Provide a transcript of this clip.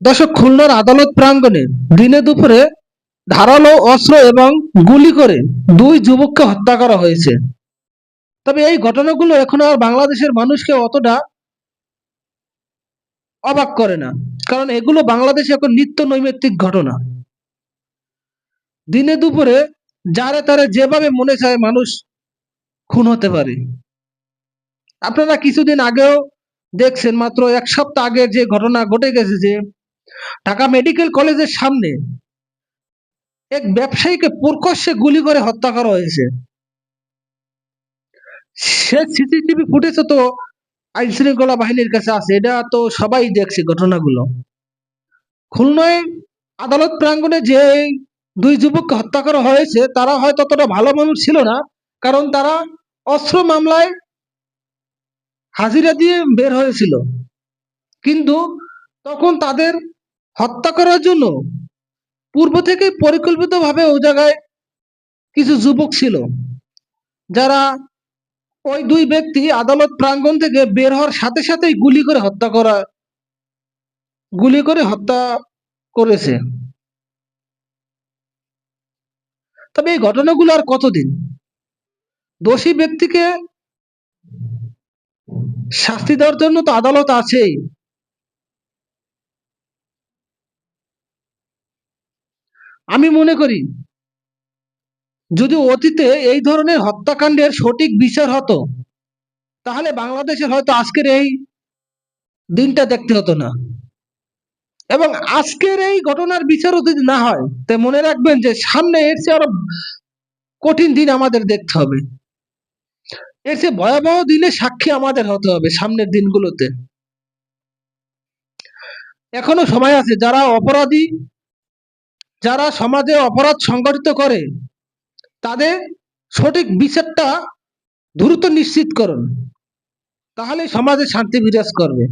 দর্শক, খুলনার আদালত প্রাঙ্গণে দিনে দুপুরে ধারালো অস্ত্র এবং গুলি করে দুই যুবককে হত্যা করা হয়েছে। তবে এই ঘটনাগুলো এখন আর বাংলাদেশের মানুষকে অতটা অবাক করে না, কারণ এগুলো বাংলাদেশে এখন নিত্য নৈমিত্তিক ঘটনা। দিনে দুপুরে যারে তারে যেভাবে মনে চায় মানুষ খুন হতে পারে। আপনারা কিছুদিন আগেও দেখছেন, মাত্র এক সপ্তাহ আগে যে ঘটনা ঘটে গেছে যে ঢাকা মেডিকেল কলেজের সামনে এক ব্যবসায়ীকে প্রকশ্যে গুলি করে হত্যা করা হয়েছে। সে সিসিটিভি ফুটেজে তো আইন শৃঙ্খলা বাহিনীর কাছে আছে, এটা তো সবাই দেখছে ঘটনাগুলো। খুলনায় আদালত প্রাঙ্গণে যে দুই যুবককে হত্যা করা হয়েছে, তারা হয়তো ততটা ভালো মানুষ ছিল না, কারণ তারা অস্ত্র মামলায় হাজিরা দিয়ে বের হয়েছিল। কিন্তু তখন তাদের হত্যা করার জন্য পূর্ব থেকে পরিকল্পিতভাবে ওই জায়গায় কিছু যুবক ছিল, যারা ওই দুই ব্যক্তি আদালত প্রাঙ্গণ থেকে বের হওয়ার সাথে সাথেই গুলি করে হত্যা করা, গুলি করে হত্যা করেছে। তবে এই ঘটনাগুলো আর কতদিন? দোষী ব্যক্তিকে শাস্তি দেওয়ার জন্য তো আদালত আছেই। আমি মনে করি, যদি অতীতে এই ধরনের হত্যাকাণ্ডের সঠিক বিচার হতো, তাহলে বাংলাদেশের হয়তো আজকের এই দিনটা দেখতে হতো না। এবং আজকের এই ঘটনার বিচারও যদি না হয়, তে মনে রাখবেন যে সামনে এর চেয়ে আরও কঠিন দিন আমাদের দেখতে হবে। এর চেয়ে ভয়াবহ দিনে সাক্ষী আমাদের হতে হবে সামনের দিনগুলোতে। এখনও সময় আছে, যারা অপরাধী যারা সমাজে অপরাধ সংগঠিত করে, তাদের সঠিক বিচারটা দ্রুত নিশ্চিত করুন। তাহলে সমাজে শান্তি বিরাজ করবে।